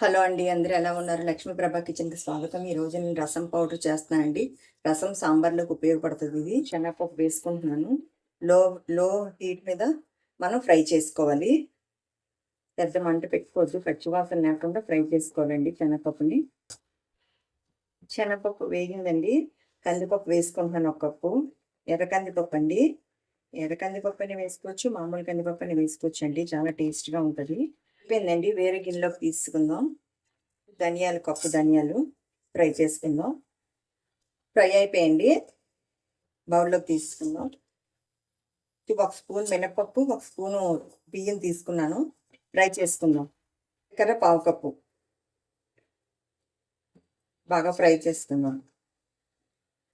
Hello అండి అందరూ ఎలా ఉన్నారు? లక్ష్మీ ప్రభా కిచెన్కి స్వాగతం. ఈ రోజు నేను రసం పౌడర్ చేస్తున్నానండి రసం సాంబార్లోకి ఉపయోగపడుతుంది ఇది. శనగపప్పు వేసుకుంటున్నాను. లో లో హీట్ మీద మనం ఫ్రై చేసుకోవాలి. పెద్ద మంట పెట్టుకోవద్దు. పచ్చివాసన లేకుండా ఫ్రై చేసుకోవాలండి శనగపప్పుని. శనగపప్పు వేగిందండి. కందిపప్పు వేసుకుంటున్నాను ఒక కప్పు. ఎర్ర కందిపప్పు అండి. ఎర్ర కందిపప్పు అని వేసుకోవచ్చు. మామూలు కందిపప్పు అని వేసుకోవచ్చు అండి చాలా టేస్ట్గా ఉంటుంది. అయిపోయిందండి. వేరే గిన్నెలోకి తీసుకుందాం. ధనియాలు కప్పు ధనియాలు ఫ్రై చేసుకుందాం. ఫ్రై అయిపోయింది. బౌల్లోకి తీసుకుందాం. ఒక స్పూన్ మినపప్పు ఒక స్పూను బియ్యం తీసుకున్నాను. ఫ్రై చేసుకుందాం. ఇక్కడ పావు కప్పు. బాగా ఫ్రై చేసుకుందాం.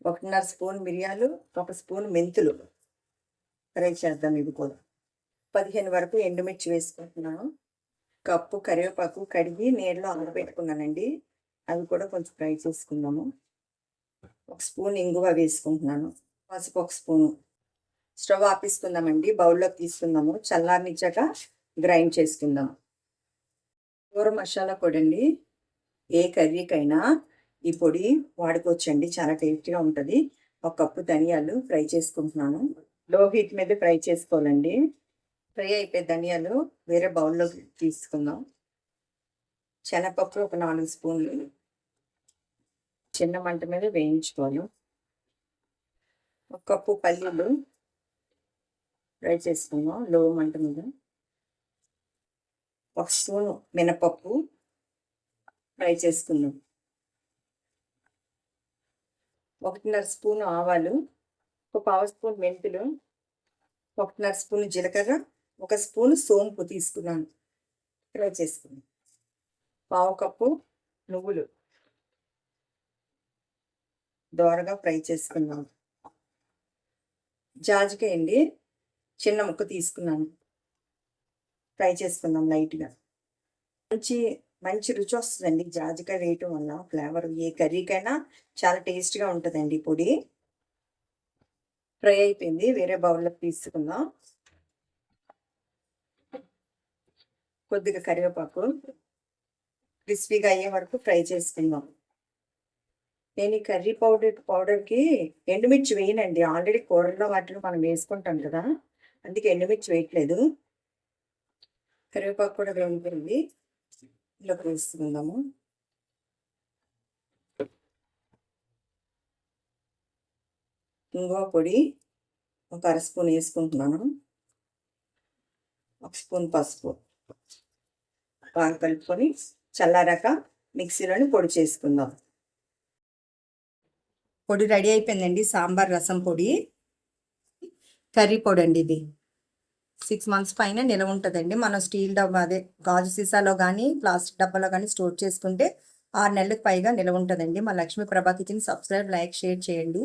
ఒకటిన్నర స్పూన్ మిరియాలు ఒక స్పూన్ మెంతులు. ఫ్రై చేద్దాం ఇవి కూడా. పదిహేను వరకు ఎండుమిర్చి వేసుకుంటున్నాను. కప్పు కరివేపాకు కడిగి నీళ్ళలో ఆరబెట్టుకున్నానండి అవి కూడా కొంచెం ఫ్రై చేసుకుందాము. ఒక స్పూన్ ఇంగువ వేసుకుంటున్నాను. పసుపు ఒక స్పూను. స్టవ్ ఆపేసుకుందామండి. బౌల్లోకి తీసుకుందాము. చల్లారనిచ్చాక గ్రైండ్ చేసుకుందాం. కూర మసాలా పొడి అండి ఏ కర్రీకైనా ఈ పొడి వాడుకోవచ్చండి. చాలా టేస్టీగా ఉంటుంది. ఒక కప్పు ధనియాలు ఫ్రై చేసుకుంటున్నాను. లో హీట్ మీద ఫ్రై చేసుకోవాలండి. ఫ్రై అయిపోయి ధనియాలు వేరే బౌల్లోకి తీసుకుందాం. శనగపప్పు ఒక నాలుగు స్పూన్లు. చిన్న మంట మీద వేయించుకోను ఒక కప్పు పల్లీలు ఫ్రై చేసుకుందాం లో మంట మీద. ఒక స్పూను మినపప్పు ఫ్రై చేసుకుందాం. ఒకటిన్నర స్పూన్ ఆవాలు ఒక పావు స్పూన్ మెంతులు ఒకటిన్నర స్పూన్ జీలకర్ర ఒక స్పూన్ సోంపు తీసుకున్నాను. ఫ్రై చేసుకున్నాను పావు కప్పు నువ్వులు. దోరగా ఫ్రై చేసుకున్నాం. జాజికాయ అండి. చిన్న ముక్క తీసుకున్నాను. ఫ్రై చేసుకుందాం లైట్గా. మంచి మంచి రుచి వస్తుందండి జాజికాయ వేయటం వల్ల ఫ్లేవర్ ఏ కర్రీకైనా చాలా టేస్ట్గా ఉంటుందండి పొడి. ఫ్రై అయిపోయింది. వేరే బౌల్లో తీసుకుందాం. కొద్దిగా కరివేపాకు క్రిస్పీగా అయ్యే వరకు ఫ్రై చేసుకుందాం. నేను ఈ కర్రీ పౌడర్ పౌడర్కి ఎండుమిర్చి వేయనండి. ఆల్రెడీ కూరల్లో వాటిలో మనం వేసుకుంటాం కదా అందుకే ఎండుమిర్చి వేయట్లేదు. కరివేపాకు కూడా వేగిపోయింది ఇలా వేసుకుందాము. ఇంగువ పొడి ఒక అర స్పూన్ వేసుకుంటున్నాను. ఒక స్పూన్ పసుపు. పాలు కలుపుకొని చల్లారాక మిక్సీలోని పొడి చేసుకుందాం. పొడి రెడీ అయిపోయిందండి సాంబార్ రసం పొడి. కర్రీ పొడి అండి ఇది. సిక్స్ మంత్స్ పైన నిలవ ఉంటుందండి. మనం స్టీల్ డబ్బా అదే గాజు సీసాలో కానీ ప్లాస్టిక్ డబ్బాలో కానీ స్టోర్ చేసుకుంటే ఆరు నెలలకు పైగా నిలవ ఉంటుందండి. మా లక్ష్మీ ప్రభా కిచెన్ సబ్స్క్రైబ్ లైక్ షేర్ చేయండి.